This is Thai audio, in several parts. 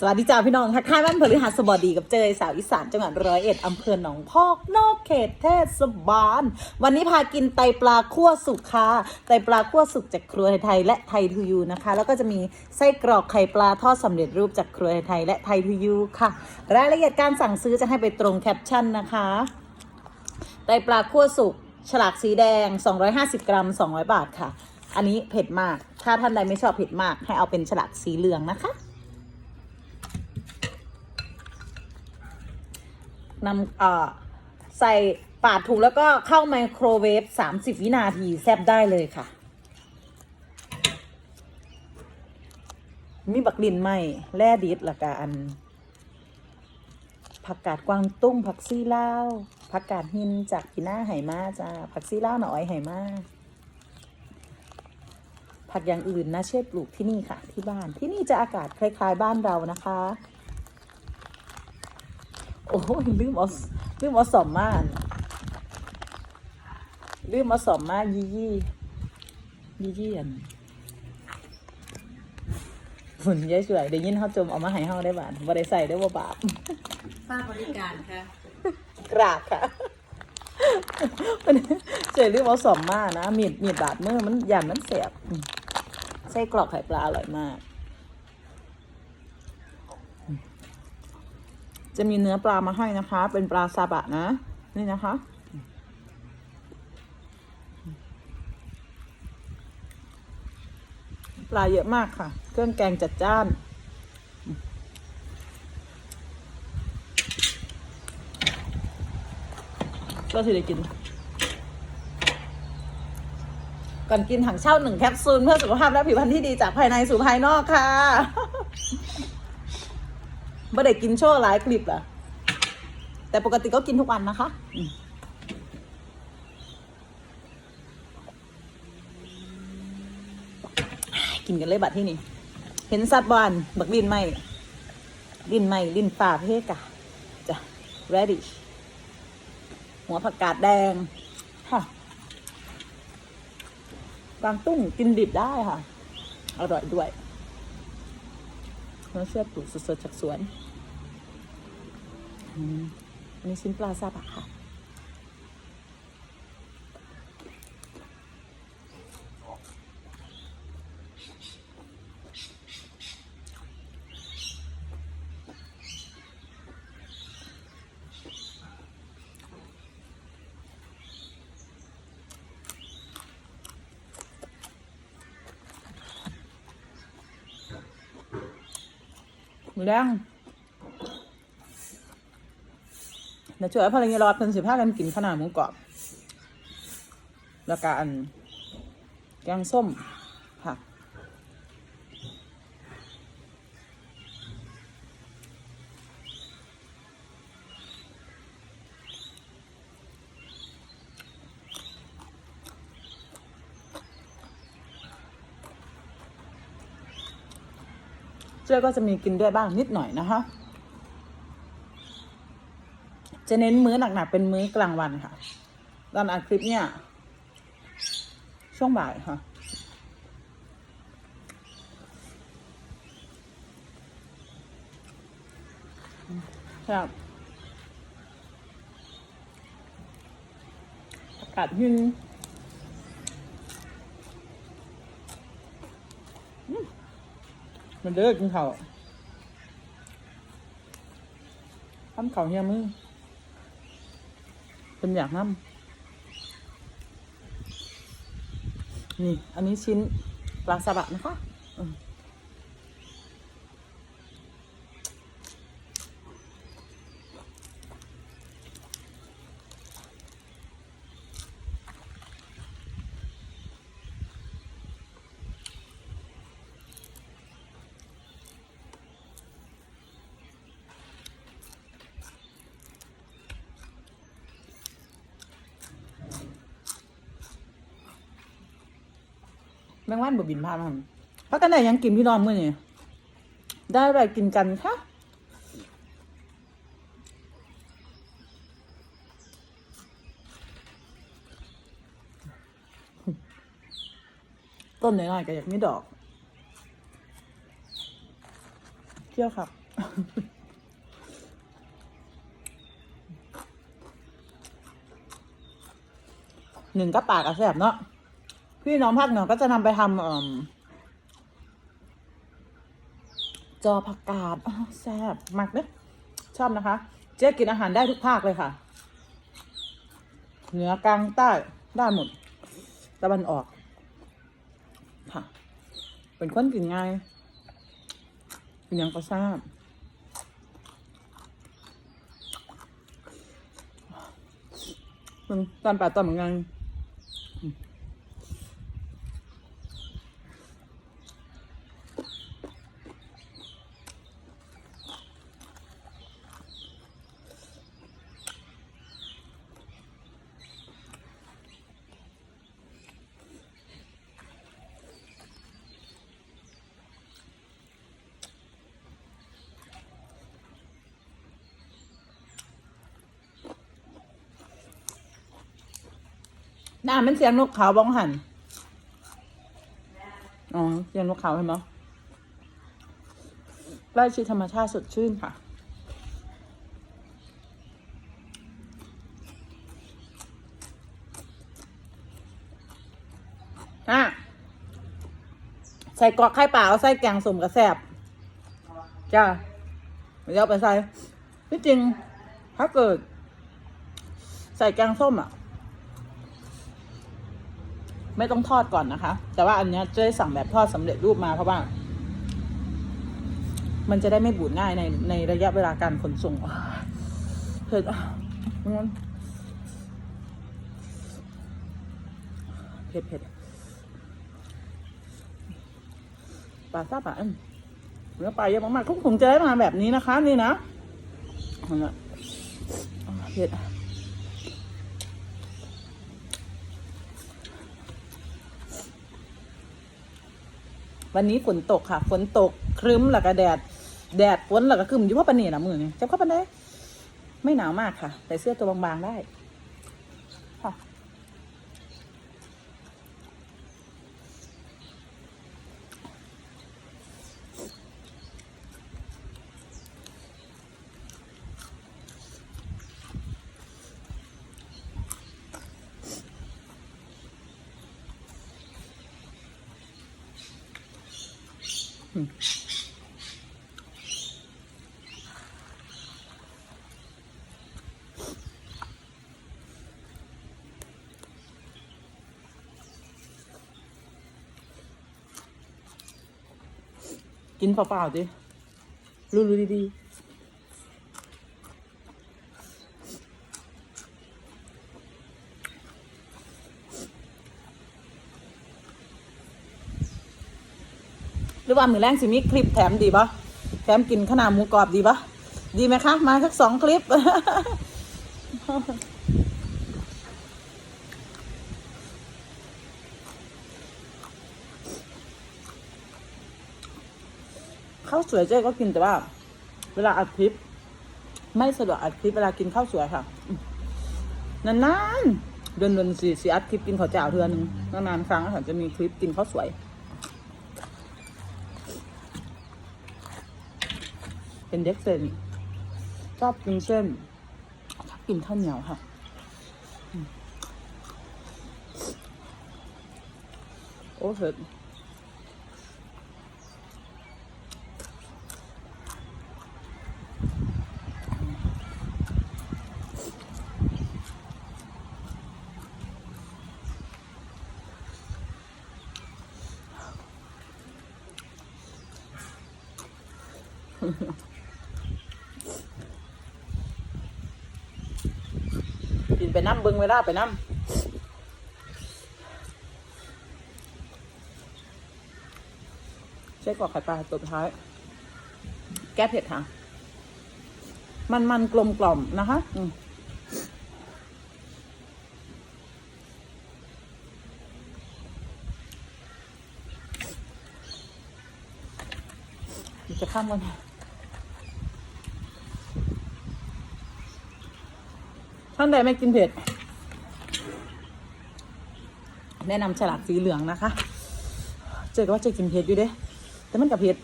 สวัสดีจ้าพี่น้องทักทายวันพฤหัสบดีกับเจยสาวอีสานจังหวัดร้อยเอ็ดอำเภอหนองพอกนอกเขตเทศบาล วันนี้พากินไตปลาคั่วสุกค่ะไตปลาคั่วสุกจากครัวไทยและไทยทูยูนะคะ แล้วก็จะมีไส้กรอกไข่ปลาทอดสำเร็จรูปจากครัวไทยและไทยทูยูค่ะ รายละเอียดการสั่งซื้อจะให้ไปตรงแคปชั่นนะคะ ไตปลาคั่วสุกฉลากสีแดง 250 กรัม 200 บาทค่ะ อันนี้เผ็ดมาก ถ้าท่านใดไม่ชอบเผ็ดมาก ให้เอาเป็นฉลากสีเหลืองนะคะ นำเอ่อใส่ปาดถุงแล้วก็เข้าไมโครเวฟ 30 วินาทีแซบได้เลยค่ะ มีบักดินไหมแร่ดิดละกาอัน ผักกาดกวางตุ้งผักซี่เล่าผักกาดหินจากกีน่าไหมาจ้าผักซี่เล่าหน่อยไหมาผักอย่างอื่นนะเช่ปลูกที่นี่ค่ะที่บ้านที่นี่จะอากาศคล้ายๆบ้านเรานะคะ โอ้ยลืมเอาลืมเอาสอมมาอันลืมเอาสอมมายี่ยี่ยี่ยี่อันฝุ่นเยอะสวยเดี๋ยวยินเขาจมเอามาให้เฮาได้บาทบ่ได้ใส่ได้บ่บาปป้าบริการค่ะกราบค่ะวันนี้เจอลืมเอาสอมมานะมีดมีดบาดมือมันยันมันแสบอืมไส้กรอกไข่ปลาอร่อยมาก จะมีเนื้อปลามาให้นะคะ เป็นปลาซาบะนะ นี่นะคะ ปลาเยอะมากค่ะ เครื่องแกงจัดจ้านก็ถือได้กิน ก่อนกินถังเช่าหนึ่งแคปซูลเพื่อสุขภาพและผิวพรรณที่ดีจากภายในสู่ภายนอกค่ะ ไม่ได้กินโชว์หลายคลิปเหรอแต่ปกติก็กินทุกวันนะคะกินกันเลยบัดที่นี่ เห็นสัตว์บอลบักลินไหมลินไหมลินป่าเพกะจ้ะ radish หัวผักกาดแดงค่ะกวางตุ้งกินดิบได้ค่ะ อร่อยด้วย เนื้อเชื่อปลูกสดๆจากสวนมอันนี้ชิ้นปลาซาบะค่ะ มือแดงเดี๋ยวช่วยพลังยารอดเป็นสิบห้ากันกินขนาดหมูกรอบ แล้วก็อันแกงส้มค่ะ เจ้าก็จะมีกินด้วยบ้างนิดหน่อยนะคะจะเน้นมื้อหนักๆเป็นมื้อกลางวันค่ะ ตอนอัดคลิปเนี่ย ช่วงบ่ายค่ะ ครับอากาศหินอืม มันเด้อกินข้าวทำข้าวเฮียมึงเป็นอยากน้ำนี่ อันนี้ชิ้นปลาซาบะนะคะ แมงวันบบินพามันพักกันไหนยังกินพี่น้องมื่อนี่ได้อะไรกินกันคะต้นน้อยๆก็อยากมีดอก เที่ยวครับหนึ่งก็ปากอะแสบเนาะ พี่น้องภาคเหนือก็จะนำไปทำเอิ่มจอผักกาดแซ่บมากเนยชอบนะคะ เจ๊กินอาหารได้ทุกภาคเลยค่ะ เหนือกลางใต้ได้หมดตะวันออก ค่ะ เป็นคนกินง่ายกินยังก็ทราบมันตอนป่าตอนเหมือนกัน น่ามันเสียงนกเขาบ้องหันอ๋อเสียงนกเขาเห็นไหมใกล้ชิดธรรมชาติสดชื่นค่ะ อะ ใส่กอกไข่เปล่าใส่แกงสมกระแสบจ้าเดี๋ยวเอาไปใส่ที่จริง ถ้าเกิด ใส่แกงส้มอะ ไม่ต้องทอดก่อนนะคะ แต่ว่าอันนี้ยเจ๊สั่งแบบทอดสำเร็จรูปมาเพราะว่า มันจะได้ไม่บูดง่ายในในระยะเวลาการขนส่งเผ็ดอะงั้นเผ็ดเผ็ดปลาซาบะอันเนื้อปลาเยอะมากๆคุกผมจะได้มาแบบนี้นะคะ นี่นะนั่นแหละอะเผ็ด วันนี้ฝนตกค่ะ ฝนตกครึ้มแล้วก็แดด แดดฝนแล้วก็ครึ้มอยู่ว่าปานนี่นะมือนี่จะเข้าปานได้ไม่หนาวมากค่ะ ใส่เสื้อตัวบางๆได้ กินเปล่าๆดิรู้ๆดีๆ ว่ามือแรงสิมีคลิปแถมดีปะแถมกินขนาหมูกรอบดีปะดีไหมคะ มาสักสองคลิป ข้าวสวยเจ๊ก็กินแต่ว่า เวลาอัดคลิป ไม่สะดวกอัดคลิปเวลากินข้าวสวยค่ะ นานๆเดือนเดือนสี่สี่อัดคลิปกินข้าวเจ้าเทือหนึงนานๆครั้งค่ะจะมีคลิปกินข้าวสวย เป็นเด็กเส้นชอบกินเส้นชอบกินข้าวเหนียวค่ะ โอ้เผ็ดกิ นไปน้ำเบิ้งเวลาไปน้ำใช้กอกไข่ปลาตัวท้าย แก้เผ็ดค่ะมันมันกลมกล่อมนะคะจะข้ามกัน ท่านใดไม่กินเผ็ด แนะนำฉลากสีเหลืองนะคะ เจอก็ว่าเจะกินเผ็ดอยู่เด้ แต่มันกับเผ็ด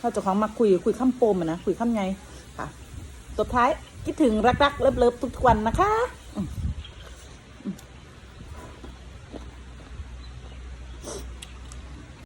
เราเจะของมาคุยคุยข้ามโปมนะคุยข้ามไงค่ะสุดท้ายคิดถึงรักๆเลิฟๆทุกๆวันนะคะ